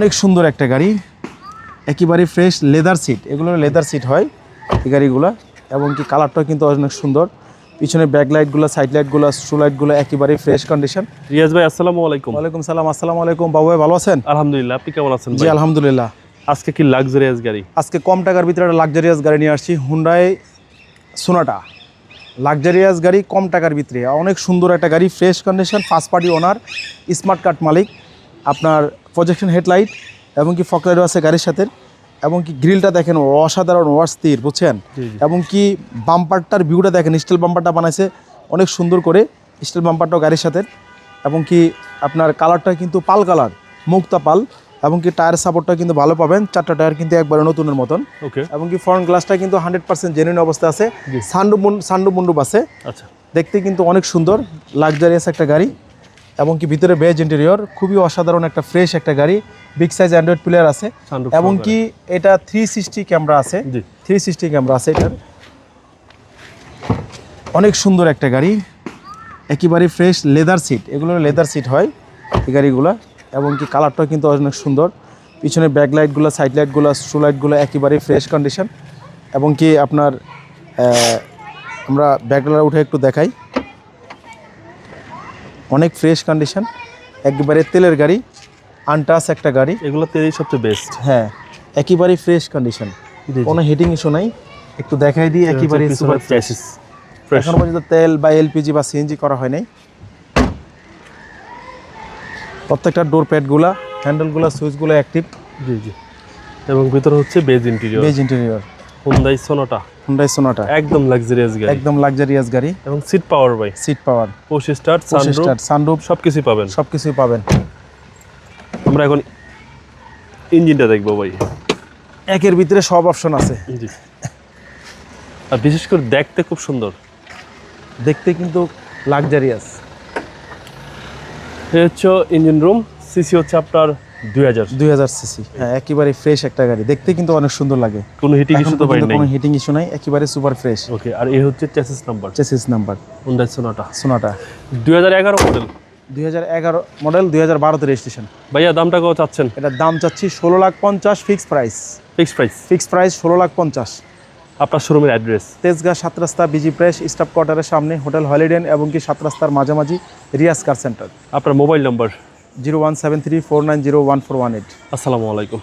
অনেক সুন্দর একটা গাড়ি। একেবারে ফ্রেশ লেদার সিট এগুলো লেদার সিট হয় এই গাড়িগুলো এবং কি কালারটাও কিন্তু অনেক সুন্দর। পিছনে ব্যাক লাইটগুলো সাইড লাইটগুলো স্ট্রু লাইটগুলো একেবারে ফ্রেশ কন্ডিশন রিয়াজ ভাই আসসালামু আলাইকুম। ওয়ালাইকুম সালাম আসসালামু আলাইকুম। বাবু ভাই ভালো আছেন? আলহামদুলিল্লাহ আপনি কেমন আছেন জি আলহামদুলিল্লাহ। আজকে কি লাক্সারিয়াস গাড়ি? আজকে কম টাকার ভিতরে একটা লাক্সারিয়াস গাড়ি নিয়ে আসছি হুন্ডাই সোনাটা লাক্সারিয়াস গাড়ি কম টাকার ভিতরে। অনেক সুন্দর একটা গাড়ি fresh condition first party owner smart card মালিক। আপনার প্রজেকশন হেডলাইট এবং কি ফকলাইটও আছে গাড়ির সাথে এবং কি গ্রিলটা দেখেন অসাধারণ অস্থির বুঝছেন। এবং কি বাম্পারটার ভিউটা দেখেন স্টিল বাম্পারটা বানাইছে অনেক সুন্দর করে স্টিল বাম্পারটাও গাড়ির সাথে। এবং কি আপনার কালারটা কিন্তু পাল কালার মুক্তা পাল এবং কি টায়ার সাপোর্টটা কিন্তু ভালো পাবেন চারটা টায়ার কিন্তু একবারে নতুনের মতন। ওকে এবং কি ফ্রন্ট গ্লাসটা কিন্তু হান্ড্রেড পার্সেন্ট জেনুইন অবস্থা আছে। সান্ডু সান্ডু মুন্ডুপ আছে। আচ্ছা। দেখতে কিন্তু অনেক সুন্দর লাক্সারিয়াস একটা গাড়ি। এবং কি ভিতরে বেজ ইন্টেরিয়র খুবই অসাধারণ একটা ফ্রেশ একটা গাড়ি বিগ সাইজ অ্যান্ড্রয়েড প্লেয়ার আছে এবং কি এটা থ্রি সিক্সটি ক্যামেরা আছে থ্রি সিক্সটি ক্যামেরা আছে এটার। অনেক সুন্দর একটা গাড়ি একেবারে ফ্রেশ লেদার সিট এগুলো লেদার সিট হয় এই গাড়িগুলো এবং কি কালারটাও কিন্তু অনেক সুন্দর। পিছনে ব্যাক লাইটগুলো সাইড লাইটগুলো স্ট্রু লাইটগুলো একেবারে ফ্রেশ কন্ডিশন এবং কি আপনার আমরা ব্যাকলার উঠে একটু দেখাই। অনেক ফ্রেশ কন্ডিশন একেবারে তেলের গাড়ি আনটাস একটা গাড়ি। এগুলো তেলই সবচেয়ে বেস্ট হ্যাঁ একেবারে ফ্রেশ কন্ডিশন কোনো হিটিং ইস্যু নাই। একটু দেখাই দিই একেবারে সুপার এখনও পর্যন্ত তেল বা এলপিজি বা সিএনজি করা হয় নাই। প্রত্যেকটা ডোর প্যাডগুলা হ্যান্ডেলগুলো সুইচগুলো অ্যাক্টিভ জি জি। এবং ভিতরে হচ্ছে beige interior beige interior Hyundai Sonata Hyundai Sonata একদম লাক্সারিয়াস গাড়ি। একদম লাক্সারিয়াস গাড়ি। এবং সিট পাওয়ার ভাই। Seat power push start sunroof sunroof সবকিছুই পাবেন। সবকিছুই পাবেন। আমরা এখন ইঞ্জিনটা দেখব ভাই। একের ভিতরে সব অপশন আছে। জি। আর বিশেষ করে দেখতে খুব সুন্দর। দেখতে কিন্তু লাক্সারিয়াস এই হচ্ছে ইঞ্জিন রুম সিসি হচ্ছে আপনার সিসি হ্যাঁ একেবারে ফ্রেশ একটা গাড়ি। দেখতে কিন্তু অনেক সুন্দর লাগে। কোনো হিটিং ইস্যু তো পাই নাই কোনো হিটিং ইস্যু নাই একেবারে সুপার ফ্রেশ ওকে আর এই হচ্ছে chassis number chassis number model দুই হাজার এগারো মডেল দুই হাজার বারোতে রেজিস্ট্রেশন ভাইয়া দামটা কত চাচ্ছেন? এটার দাম চাচ্ছি ষোলো লাখ পঞ্চাশ fix price fix price fix price ষোলো লাখ পঞ্চাশ। আপনার শোরুমের অ্যাড্রেস তেজগাঁ সাত রাস্তা বিজি প্রেস স্টাফ কোয়ার্টারের সামনে হোটেল হলিডেন এবং কি সাত রাস্তার মাঝামাঝি রিয়াজ কার সেন্টার আপনার mobile number zero one seven three four nine zero one four one eight. আসসালামু আলাইকুম।